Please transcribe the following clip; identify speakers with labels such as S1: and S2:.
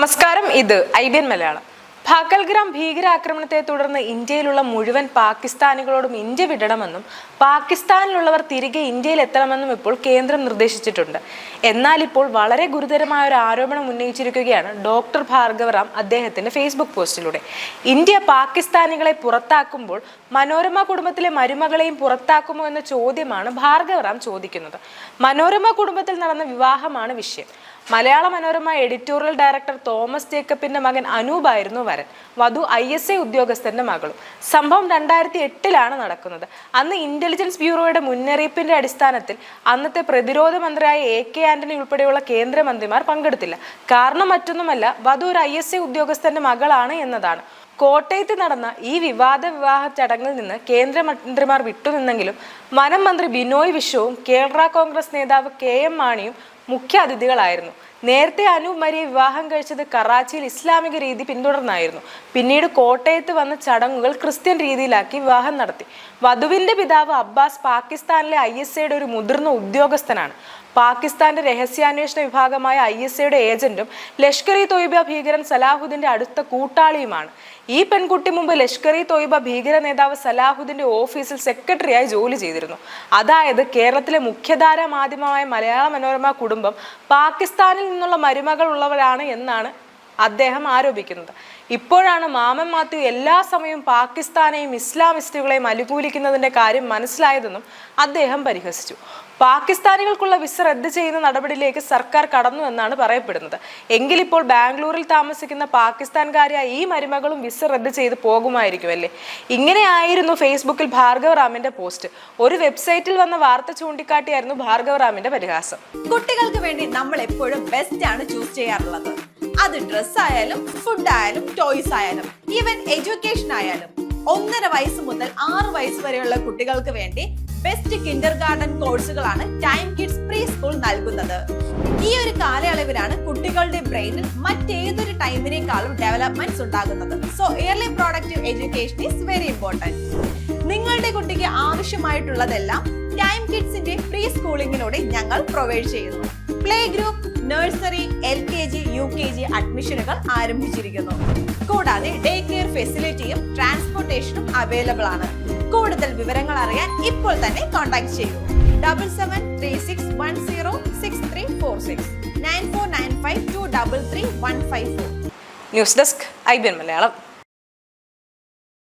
S1: നമസ്കാരം ഇത് I B N Malayalam. Pahalgam ഭീകരാക്രമണത്തെ തുടർന്ന് ഇന്ത്യയിലുള്ള മുഴുവൻ പാകിസ്ഥാനികളോടും ഇന്ത്യ വിടണമെന്നും പാകിസ്ഥാനിലുള്ളവർ തിരികെ ഇന്ത്യയിൽ എത്തണമെന്നും ഇപ്പോൾ കേന്ദ്രം നിർദ്ദേശിച്ചിട്ടുണ്ട്. എന്നാൽ ഇപ്പോൾ വളരെ ഗുരുതരമായ ഒരു ആരോപണം ഉന്നയിച്ചിരിക്കുകയാണ് ഡോക്ടർ ഭാർഗവറാം അദ്ദേഹത്തിന്റെ ഫേസ്ബുക്ക് പോസ്റ്റിലൂടെ. ഇന്ത്യ പാകിസ്ഥാനികളെ പുറത്താക്കുമ്പോൾ മനോരമ കുടുംബത്തിലെ മരുമകളെയും പുറത്താക്കുമോ എന്ന ചോദ്യമാണ് ഭാർഗവറാം ചോദിക്കുന്നത്. മനോരമ കുടുംബത്തിൽ നടന്ന വിവാഹമാണ് വിഷയം. മലയാള മനോരമ എഡിറ്റോറിയൽ ഡയറക്ടർ തോമസ് ജേക്കബിന്റെ മകൻ അനൂപായിരുന്നു വരൻ. വധു ഐ എസ് ഐ ഉദ്യോഗസ്ഥന്റെ മകളും. സംഭവം രണ്ടായിരത്തി എട്ടിലാണ് നടക്കുന്നത്. അന്ന് ഇന്റലിജൻസ് ബ്യൂറോയുടെ മുന്നറിയിപ്പിന്റെ അടിസ്ഥാനത്തിൽ അന്നത്തെ പ്രതിരോധ മന്ത്രിയായ എ കെ ആന്റണി ഉൾപ്പെടെയുള്ള കേന്ദ്രമന്ത്രിമാർ പങ്കെടുത്തില്ല. കാരണം മറ്റൊന്നുമല്ല വധു ഒരു ഐ എസ് ഐ ഉദ്യോഗസ്ഥന്റെ മകളാണ് എന്നതാണ്. കോട്ടയത്ത് നടന്ന ഈ വിവാദ വിവാഹ ചടങ്ങിൽ നിന്ന് കേന്ദ്രമന്ത്രിമാർ വിട്ടുനിന്നെങ്കിലും വനം മന്ത്രി ബിനോയ് വിശ്വവും കേരള കോൺഗ്രസ് നേതാവ് കെ എം മാണിയും മുഖ്യ അതിഥികളായിരുന്നു. നേരത്തെ അനൂപ് മരിയെ വിവാഹം കഴിച്ചത് കറാച്ചിയിൽ ഇസ്ലാമിക രീതി പിന്തുടർന്നായിരുന്നു. പിന്നീട് കോട്ടയത്ത് വന്ന ചടങ്ങുകൾ ക്രിസ്ത്യൻ രീതിയിലാക്കി വിവാഹം നടത്തി. വധുവിന്റെ പിതാവ് അബ്ബാസ് പാകിസ്ഥാനിലെ ഐ എസ് ഐയുടെ ഒരു മുതിർന്ന ഉദ്യോഗസ്ഥനാണ്. പാകിസ്ഥാന്റെ രഹസ്യാന്വേഷണ വിഭാഗമായ ഐ എസ് ഐയുടെ ഏജന്റും ലഷ്കർ ഇ തൊയ്ബ ഭീകരൻ സലാഹുദ്ദീന്റെ അടുത്ത കൂട്ടാളിയുമാണ്. ഈ പെൺകുട്ടി മുമ്പ് ലഷ്കർ ഇ തൊയ്ബ ഭീകര നേതാവ് സലാഹുദ്ദീന്റെ ഓഫീസിൽ സെക്രട്ടറിയായി ജോലി ചെയ്തിരുന്നു. അതായത് കേരളത്തിലെ മുഖ്യധാരാ മാധ്യമമായ മലയാള മനോരമ കുടുംബം പാകിസ്ഥാനിൽ നിന്നുള്ള മരുമകൾ ഉള്ളവരാണ് എന്നാണ് അദ്ദേഹം ആരോപിക്കുന്നത്. ഇപ്പോഴാണ് മാമൻ മാത്യു എല്ലാ സമയവും പാകിസ്ഥാനെയും ഇസ്ലാമിസ്റ്റുകളെയും അനുകൂലിക്കുന്നതിന്റെ കാര്യം മനസ്സിലായതെന്നും അദ്ദേഹം പരിഹസിച്ചു. പാകിസ്ഥാനികൾക്കുള്ള വിസ റദ്ദ് ചെയ്യുന്ന നടപടിയിലേക്ക് സർക്കാർ കടന്നു എന്നാണ് പറയപ്പെടുന്നത്. എങ്കിലിപ്പോൾ ബാംഗ്ലൂരിൽ താമസിക്കുന്ന പാകിസ്ഥാൻകാരിയായ ഈ മരുമകളും വിസ റദ്ദ് ചെയ്ത് പോകുമായിരിക്കും അല്ലേ? ഇങ്ങനെയായിരുന്നു ഫേസ്ബുക്കിൽ ഭാർഗവ റാമിന്റെ പോസ്റ്റ്. ഒരു വെബ്സൈറ്റിൽ വന്ന വാർത്ത ചൂണ്ടിക്കാട്ടിയായിരുന്നു ഭാർഗവ റാമിന്റെ പരിഹാസം.
S2: കുട്ടികൾക്ക് വേണ്ടി നമ്മൾ എപ്പോഴും ബെസ്റ്റ് ആണ് ചൂസ് ചെയ്യാറുള്ളത്. അത് ഡ്രസ് ആയാലും ഫുഡ് ആയാലും ടോയ്സ് ആയാലും ഈവൻ എഡ്യൂക്കേഷൻ ആയാലും. ഒന്നര വയസ്സ് മുതൽ ആറ് വയസ്സ് വരെയുള്ള കുട്ടികൾക്ക് വേണ്ടി ബെസ്റ്റ് കിൻഡർ ഗാർഡൻ കോഴ്സുകളാണ് ടൈം കിഡ്സ് പ്രീ സ്കൂൾ നൽകുന്നത്. ഈ ഒരു കാലയളവിലാണ് കുട്ടികളുടെ ബ്രെയിനിൽ മറ്റേതൊരു ടൈമിനേക്കാളും ഡെവലപ്മെന്റ്സ് ഉണ്ടാകുന്നത്. So early productive education is very important നിങ്ങളുടെ കുട്ടിക്ക് ആവശ്യമായിട്ടുള്ളതെല്ലാം ടൈം കിഡ്സിന്റെ പ്രീ സ്കൂളിങ്ങിലൂടെ ഞങ്ങൾ പ്രൊവൈഡ് ചെയ്യുന്നു. Play group nursery L K G U K G അഡ്മിഷനുകൾ ആരംഭിച്ചിരിക്കുന്നു. കൂടാതെ ഡേ കെയർ ഫെസിലിറ്റിയും ട്രാൻസ്പോർട്ടേഷനും അവൈലബിൾ ആണ്. കൂടുതൽ വിവരങ്ങൾ അറിയാൻ ഇപ്പോൾ തന്നെ കോൺടാക്ട് ചെയ്യൂ. Double seven three six one zero six three four six nine four nine five two double three one five four
S1: news desk I B N Malayalam